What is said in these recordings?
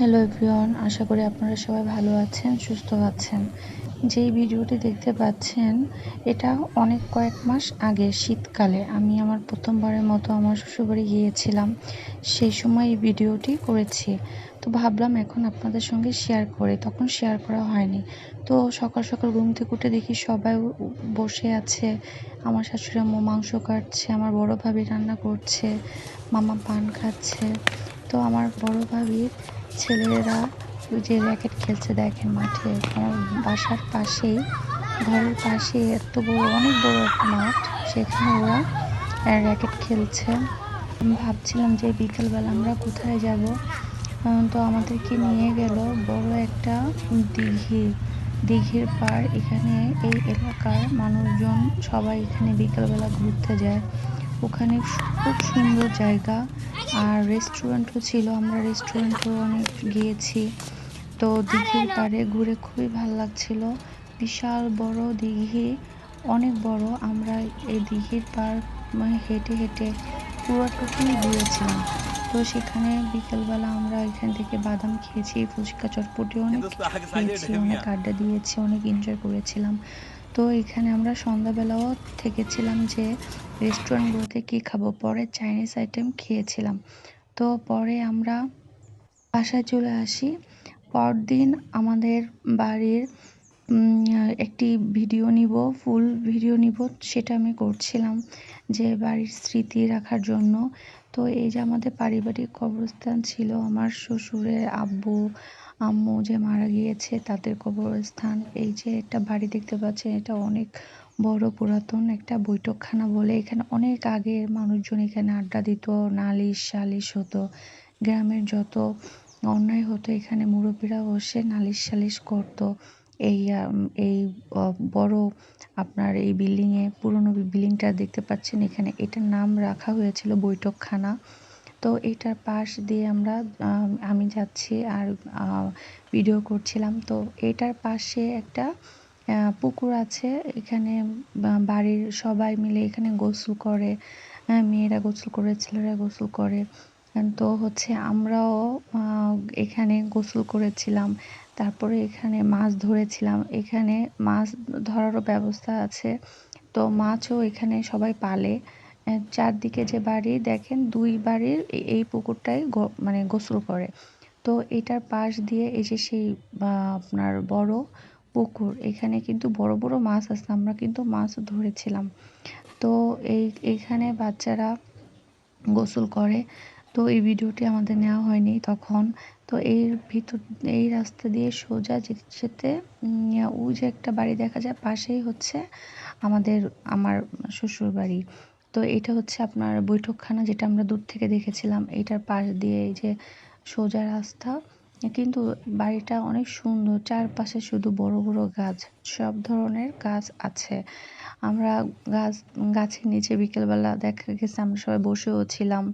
Hello everyone আশা করি আপনারা সবাই ভালো আছেন, সুস্থ আছেন। যেই ভিডিওটি দেখতে পাচ্ছেন, এটা অনেক কয়েক মাস আগে শীতকালে আমি আমার প্রথমবারের মতো আমার শ্বশুরবাড়ি গিয়েছিলাম, সেই সময় এই ভিডিওটি করেছি। তো ভাবলাম এখন আপনাদের সঙ্গে শেয়ার করে, তখন শেয়ার করা হয়নি। তো সকাল সকাল ঘুম থেকে উঠে দেখি সবাই বসে আছে, আমার শাশুড়ি আম্মু মাংস কাটছে, আমার বড় ভাবি রান্না করছে, মামা পান খাচ্ছে। তো আমার বড় ভাবির ছেলেরা যে র্যাকেট খেলছে দেখেন মাঠে আমার বাসার পাশেই, ঘরের পাশে এত বড়, অনেক বড় একটা মাঠ, সেখানে ওরা র্যাকেট খেলছে। আমি ভাবছিলাম যে বিকেলবেলা আমরা কোথায় যাব? তো আমাদেরকে নিয়ে গেল বড় একটা দিঘি। দিঘির পার এখানে এই এলাকার মানুষজন সবাই এখানে বিকেলবেলা ঘুরতে যায়। ওখানে খুব সুন্দর জায়গা। আর রেস্টুরেন্টও ছিল আমরা রেস্টুরেন্টও অনেক গিয়েছি। তো দিঘির পাড়ে ঘুরে খুবই ভালো লাগছিল। বিশাল বড় দিঘি অনেক বড়। আমরা এই দিঘির পাড় মানে হেঁটে হেঁটে পুরোটুকুই ঘুরেছিলাম। তো সেখানে বিকেলবেলা আমরা এখান থেকে বাদাম খেয়েছি ফুচকা চটপটি অনেক খেয়েছি অনেক আড্ডা দিয়েছি অনেক এনজয় করেছিলাম। তো এখানে আমরা সন্ধ্যাবেলাও থেকেছিলাম যে রেস্টুরেন্টগুলোতে কী খাব, পরে চাইনিজ আইটেম খেয়েছিলাম। তো পরে আমরা বাসায় চলে আসি। পরদিন আমাদের বাড়ির একটি ভিডিও নিব ফুল ভিডিও নিব, সেটা আমি করছিলাম যে বাড়ির স্মৃতি রাখার জন্য। তো এই যে আমাদের পারিবারিক কবরস্থান ছিল, আমার শ্বশুরের আব্বু আম্মু যে মারা গিয়েছে, তাদের কবরস্থান। এই যে একটা বাড়ি দেখতে পাচ্ছেন, এটা অনেক বড় পুরাতন একটা বৈঠকখানা বলে। এখানে অনেক আগের মানুষজন এখানে আড্ডা দিত, নালিশ সালিশ হতো। গ্রামের যত অন্যায় হতো, এখানে মুরব্বীরা বসে নালিশ সালিশ করতো। এই এই বড় আপনার এই বিল্ডিংয়ে, পুরনো বিল্ডিংটা দেখতে পাচ্ছেন এখানে। এটার নাম রাখা হয়েছিল বৈঠকখানা। তো এটার পাশ দিয়ে আমরা আমি যাচ্ছি আর ভিডিও করছিলাম। তো এটার পাশে একটা পুকুর আছে। এখানে বাড়ির সবাই মিলে এখানে গোসল করে মেয়েরা গোসল করে, ছেলেরা গোসল করে। তো হচ্ছে আমরাও এখানে গোসল করেছিলাম। তারপরে এখানে মাছ ধরেছিলাম। এখানে মাছ ধরারও ব্যবস্থা আছে। তো মাছও এখানে সবাই পালে। চারদিকে যে বাড়ি, দেখেন দুই বাড়ির এই পুকুরটাই মানে গোসল করে। তো এটার পাশ দিয়ে এই যে সেই আপনার বড় পুকুর, এখানে কিন্তু বড় বড় মাছ আছে, আমরা কিন্তু মাছ ধরেছিলাম। তো এই, এখানে বাচ্চারা গোসল করে। তো এই ভিডিওটি আমাদের নেওয়া হয়নি তখন। তো এর ভিতর, এই রাস্তা দিয়ে সোজা যেতে যেতে ওই যে একটা বাড়ি দেখা যায়, পাশেই হচ্ছে আমাদের, আমার শ্বশুর বাড়ি তো এটা হচ্ছে আপনার বৈঠকখানা যেটা আমরা দূর থেকে দেখেছিলাম। এটার পাশ দিয়ে এই যে সোজা রাস্তা, কিন্তু বাড়িটা অনেক সুন্দর। চারপাশে শুধু বড় বড় গাছ, সব ধরনের গাছ আছে। আমরা গাছ, গাছের নিচে বিকেলবেলা দেখা গেছে, আমরা সবাই বসেও ছিলাম।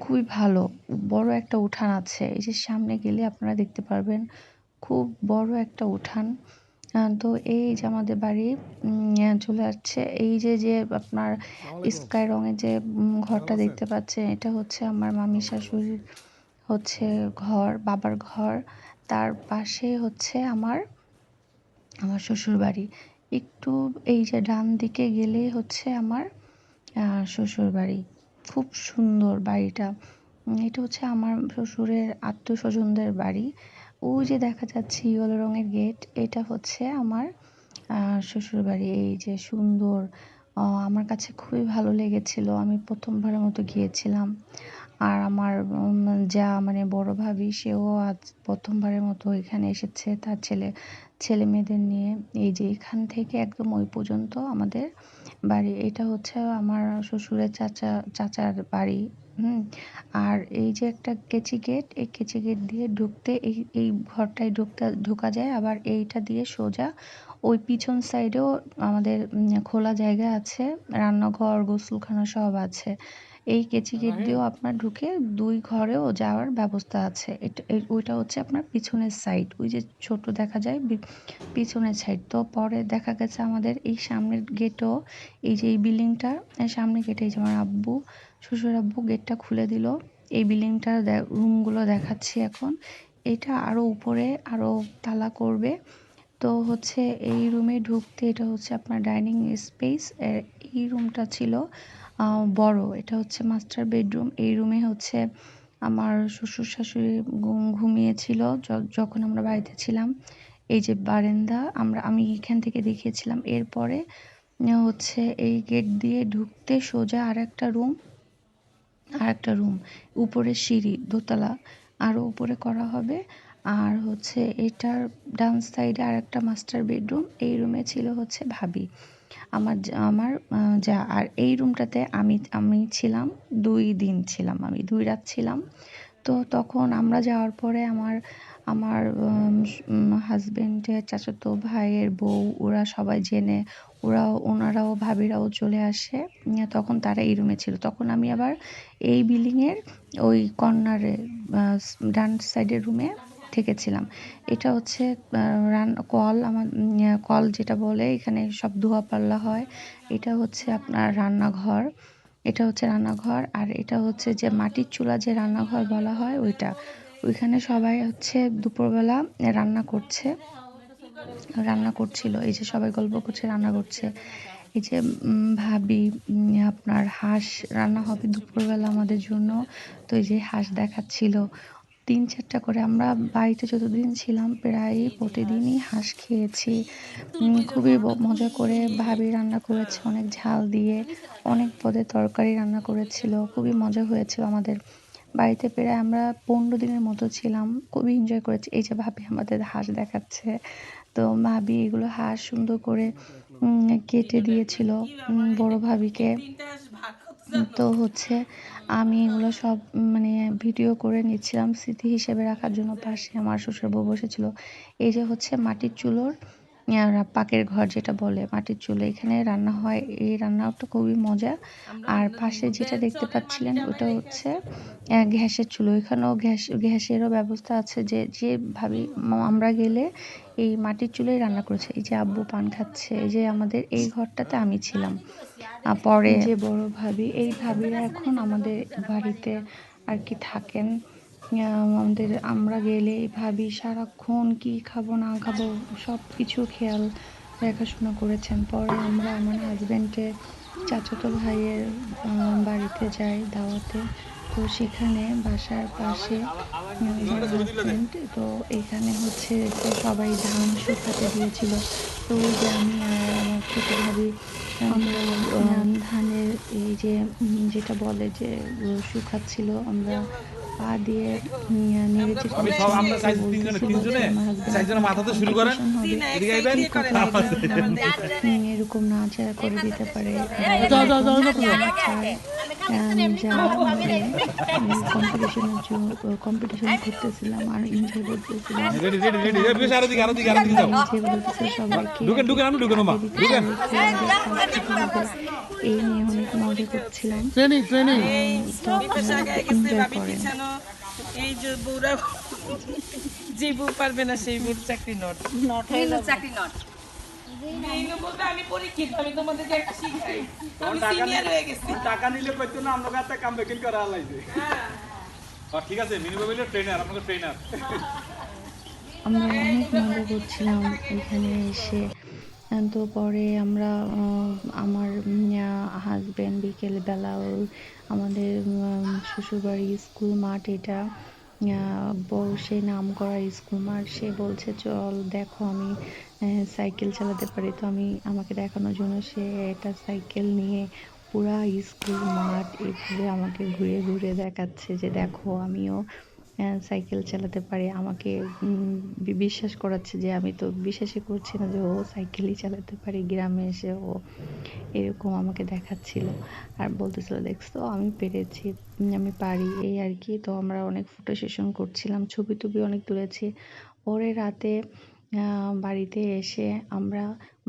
খুবই ভালো। বড় একটা উঠান আছে। এই যে সামনে গেলে আপনারা দেখতে পারবেন, খুব বড় একটা উঠান। তো এই যে আমাদের বাড়ি চলে আসছে। এই যে যে আপনার স্কাই রঙের যে ঘরটা দেখতে পাচ্ছেন এটা হচ্ছে আমার মামি শাশুড়ির হচ্ছে ঘর বাবার ঘর। তার পাশে হচ্ছে আমার আমার শ্বশুর বাড়ি। একটু এই যে ডান দিকে গেলেই হচ্ছে আমার শ্বশুর বাড়ি। খুব সুন্দর বাড়িটা। এটা হচ্ছে আমার শ্বশুরের আত্মীয় স্বজনদের বাড়ি। ওই যে দেখা যাচ্ছে ইয়েলো রঙের গেট এটা হচ্ছে আমার শ্বশুর বাড়ি এই যে সুন্দর আমার কাছে খুবই ভালো লেগেছিল। আমি প্রথমবারের মতো গিয়েছিলাম। আর আমার যা মানে বড় ভাবি, সেও আজ প্রথমবারের মতো এখানে এসেছে। তার ছেলে ছেলে মেয়েদের নিয়ে। এই যে এখান থেকে একদম ওই পর্যন্ত আমাদের বাড়ি। এটা হচ্ছে আমার শ্বশুরের চাচা, চাচার বাড়ি। আর এই যে একটা কেচি গেট, এই কেচি গেট দিয়ে ঢুকতে, এই এই ঘরটায় ঢুকতে, ঢোকা যায়, আবার এইটা দিয়ে সোজা ওই পিছন সাইডেও আমাদের খোলা জায়গা আছে, রান্নাঘর, গোসলখানা সব আছে। এই কেচি গেট দিয়েও আপনার ঢুকে দুই ঘরেও যাওয়ার ব্যবস্থা আছে। এটা ওইটা হচ্ছে আপনার পিছনের সাইড ওই যে ছোট দেখা যায় পিছনের সাইড তো পরে দেখা গেছে আমাদের এই সামনের গেটও এই যে এই বিল্ডিংটা সামনে গেটে এই যে আমার আব্বু শ্বশুর আব্বু গেটটা খুলে দিল। এই বিল্ডিংটার রুমগুলো দেখাচ্ছি এখন। এটা আরও উপরে আরও তালা করবে। তো হচ্ছে এই রুমে ঢুকতে এটা হচ্ছে আপনার ডাইনিং স্পেস এই রুমটা ছিল বড়। এটা হচ্ছে মাস্টার বেডরুম এই রুমে হচ্ছে আমার শ্বশুর শাশুড়ি ঘুম- ঘুমিয়েছিল যখন আমরা বাড়িতে ছিলাম। এই যে বারান্দা, আমরা, আমি এখান থেকে দেখিয়েছিলাম। এরপরে হচ্ছে এই গেট দিয়ে ঢুকতে সোজা আর একটা রুম আর একটা রুম উপরে সিঁড়ি, দোতলা। আরও উপরে করা হবে। আর হচ্ছে এটার ডান সাইডে আর একটা মাস্টার বেডরুম এই রুমে ছিল হচ্ছে ভাবি। আমার আমার যা, আর এই রুমটাতে আমি আমি ছিলাম, দুই দিন ছিলাম আমি, দুই রাত ছিলাম। তো তখন আমরা যাওয়ার পরে আমার আমার হাজবেন্ডের চাচাতো ভাইয়ের বউ, ওরা সবাই জেনে, ওরাও, ওনারাও, ভাবিরাও চলে আসে। তখন তারা এই রুমে ছিল। তখন আমি আবার এই বিল্ডিংয়ের ওই কর্নারে ডান সাইডের রুমে থেকেছিলাম এটা হচ্ছে রান, কল আমার কল যেটা বলে, এখানে সব ধোয়া পাল্লা হয়। এটা হচ্ছে আপনার রান্নাঘর। এটা হচ্ছে রান্নাঘর, আর এটা হচ্ছে যে মাটির চুলা যে রান্নাঘর বলা হয়, ওইটা। ওইখানে সবাই হচ্ছে দুপুরবেলা রান্না করছে। রান্না করছিল, এই যে সবাই গল্প করছে, রান্না করছে। এই যে ভাবি আপনার হাঁস রান্না হবে দুপুরবেলা আমাদের জন্য। তো এই যে হাঁস দেখাচ্ছিল তিন চারটা করে আমরা বাড়িতে যতদিন ছিলাম প্রায় প্রতিদিনই হাঁস খেয়েছি। খুবই মজা করে ভাবি রান্না করেছে, অনেক ঝাল দিয়ে, অনেক পদে তরকারি রান্না করেছিল, খুবই মজা হয়েছিল আমাদের। বাড়িতে প্রায় আমরা পনেরো দিনের মতো ছিলাম, খুবই এনজয় করেছি। এই যে ভাবি আমাদের হাঁস দেখাচ্ছে, তো ভাবি এগুলো হাঁস সুন্দর করে কেটে দিয়েছিল বড় ভাবিকে। তো হচ্ছে আমি এগুলো সব মানে ভিডিও করে নিচ্ছিলাম স্মৃতি হিসেবে রাখার জন্য পাশে আমার শ্বশুর বউ বসেছিল। এই যে হচ্ছে মাটির চুলোর পাকের ঘর যেটা বলে মাটির চুলো। এখানে রান্না হয় এই রান্নাটা খুবই মজা। আর পাশে যেটা দেখতে পাচ্ছিলেন ওটা হচ্ছে গ্যাসের চুলো। এখানেও গ্যাস গ্যাসেরও ব্যবস্থা আছে যে যে ভাবি আমরা গেলে এই মাটির চুলোয় রান্না করেছে। এই যে আব্বু পান খাচ্ছে এই যে আমাদের এই ঘরটাতে আমি ছিলাম। পরে যে বড় ভাবি এই ভাবিরা এখন আমাদের বাড়িতে আর কি থাকেন। আমাদের, আমরা গেলে ভাবি সারাক্ষণ কি খাব, না খাব সব কিছু খেয়াল দেখাশোনা করেছেন। পরে আমরা আমার হাজব্যান্ডের চাচাতো ভাইয়ের বাড়িতে যাই দাওয়াতে। তো সেখানে বাসার পাশে তো এখানে হচ্ছে সবাই ধান শুকাতে দিয়েছিল। তো ওই যে আমি আর আমার ছোট ভাবি, আমরা ধানের এই যে যেটা বলে যে শুকাচ্ছিল, আমরা পা দিয়ে উম, নেড়ে চেড়ে আমি সব আমরা সাইজ তিনজনে তিনজনে চারজনে মাথাতে শুরু করেন। এদিকে আইবেন হুম, এরকম নাচা করে দিতে পারে। কম্পিটিশন করতেছিলাম আর এনজয় করতেছিলাম। রেডি রেডি রেডি এই নিয়ে অনেক মজা করছিলাম। Training training. এনজয় করেন। এই যে বউরা যে বউ পারবে না সেই বউর চাকরি নট। নট হইল চাকরি নট। আমি পরীক্ষিত আমি তোমাদেরকে একটা শিখাই। আমি সিনিয়র হয়ে গেছি। টাকা নিলে কইতো না আমরা কাছে কাম করা লাইছে হ্যাঁ। ঠিক আছে মিনিমাম ট্রেনার আপনাকে ট্রেনার আমরা অনেক মজা করছিলাম এখানে এসে। তো পরে আমরা আমার হাজব্যান্ড বিকেলবেলা আমাদের শ্বশুরবাড়ি স্কুল মাঠ এটা। বড় সে নাম করা স্কুল মাঠ, সে বলছে, চল, দেখো আমি সাইকেল চালাতে পারি। তো আমি, আমাকে দেখানোর জন্য সে একটা সাইকেল নিয়ে পুরা স্কুল মাঠ এভাবে আমাকে ঘুরে ঘুরে দেখাচ্ছে যে, দেখো, আমিও সাইকেল চালাতে পারে। আমাকে বিশ্বাস করাচ্ছে যে আমি তো বিশ্বাসই করছি না যে ও সাইকেলই চালাতে পারে, গ্রামে এসে ও এরকম আমাকে দেখাচ্ছিল। আর বলতেছিল, দেখছ, আমি পেরেছি আমি পারি। এই আর কি, তো আমরা অনেক ফটো সেশন করছিলাম। ছবি টবি অনেক তুলেছি। পরে রাতে বাড়িতে এসে আমরা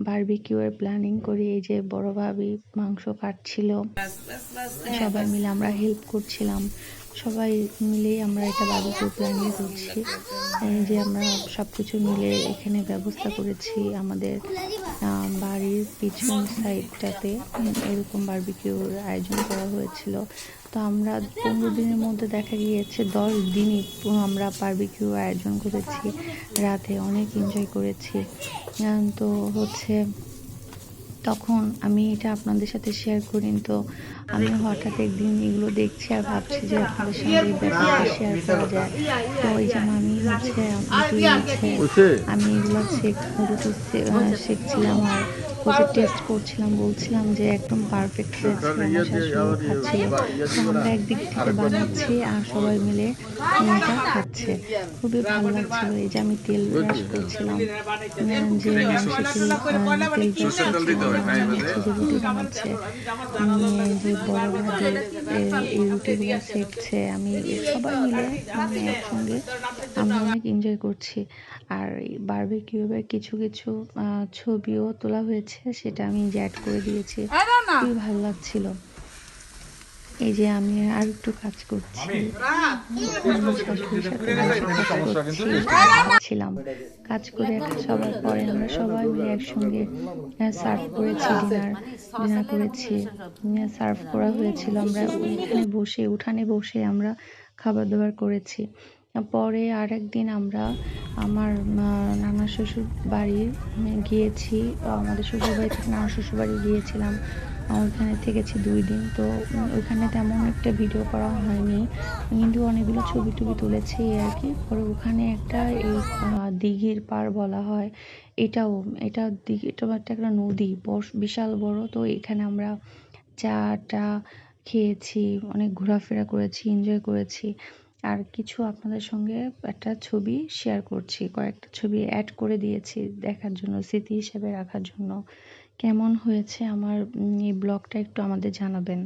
বারবিকিউয়ের প্ল্যানিং করি, এই যে বড় ভাবি মাংস কাটছিল। সবাই মিলে আমরা হেল্প করছিলাম। সবাই মিলেই আমরা এটা বারবিকিউ প্ল্যানিং করছি। এই যে আমরা সব কিছু মিলে এখানে ব্যবস্থা করেছি আমাদের বাড়ির পিছন সাইডটাতে এরকম বারবিকিউর আয়োজন করা হয়েছিল। তো আমরা পনেরো দিনের মধ্যে দেখা গিয়েছে, দশ দিনই আমরা বারবিকিউ আয়োজন করেছি। রাতে অনেক এনজয় করেছি। তো হচ্ছে তখন আমি এটা আপনাদের সাথে শেয়ার করি তো আমি হঠাৎ একদিন এগুলো দেখছি আর ভাবছি যে আপনাদের সঙ্গে এই ব্যাপারটা শেয়ার করা যায়। তো এই জন্য আমি হচ্ছে আমি এগুলো শেখ শিখছিলাম আর হচ্ছে টেস্ট করছিলাম বলছিলাম যে একদম পারফেক্ট শাশুড়ি খাচ্ছিল তো আমরা একদিক থেকে বানাচ্ছি আর সবাই মিলে এটা খাচ্ছে। খুবই ভালো লাগছিল। এই যে আমি তেল ব্রাশ করছিলাম যে মাংসের তেল ব্রাশ করছিলাম যে রুটি বানাচ্ছে। যে বড় ভাবে এই রুটিগুলো আমি সবাই মিলে মানে একসঙ্গে আমরা অনেক এনজয় করছি। আর বারবিকিউবের কিছু কিছু ছবিও তোলা হয়েছে সেটা আমি অ্যাড করে দিয়েছি। খুবই ভালো লাগছিল। এই যে আমি আর একটু কাজ করছি। ছিলাম। কাজ করে সবার পরে আমরা সবাই মিলে একসঙ্গে সার্ভ করেছি ডিনার ডিনার করেছি। সার্ভ করা হয়েছিল। আমরা এখানে বসে উঠানে বসে আমরা খাবার দাবার করেছি। পরে আর একদিন আমরা আমার নানা শ্বশুর বাড়ি গিয়েছি আমাদের শ্বশুর বাড়ি থেকে নানা শ্বশুর বাড়ি গিয়েছিলাম। ওইখানে থেকেছি দুই দিন। তো উম, ওইখানে তেমন একটা ভিডিও করা হয়নি। কিন্তু অনেকগুলো ছবি টবি তুলেছি আর কি পরে ওখানে একটা এই দিঘির পার বলা হয় এটাও এটা দিঘি এটা একটা একটা নদী বিশাল বড়। তো এখানে আমরা চা টা খেয়েছি অনেক ঘোরাফেরা করেছি এনজয় করেছি। আর কিছু আপনাদের সঙ্গে একটা ছবি শেয়ার করছি কয়েকটা ছবি অ্যাড করে দিয়েছি দেখার জন্য স্মৃতি হিসেবে রাখার জন্য। কেমন হয়েছে আমার এই ব্লগটা একটু আমাদের জানাবেন।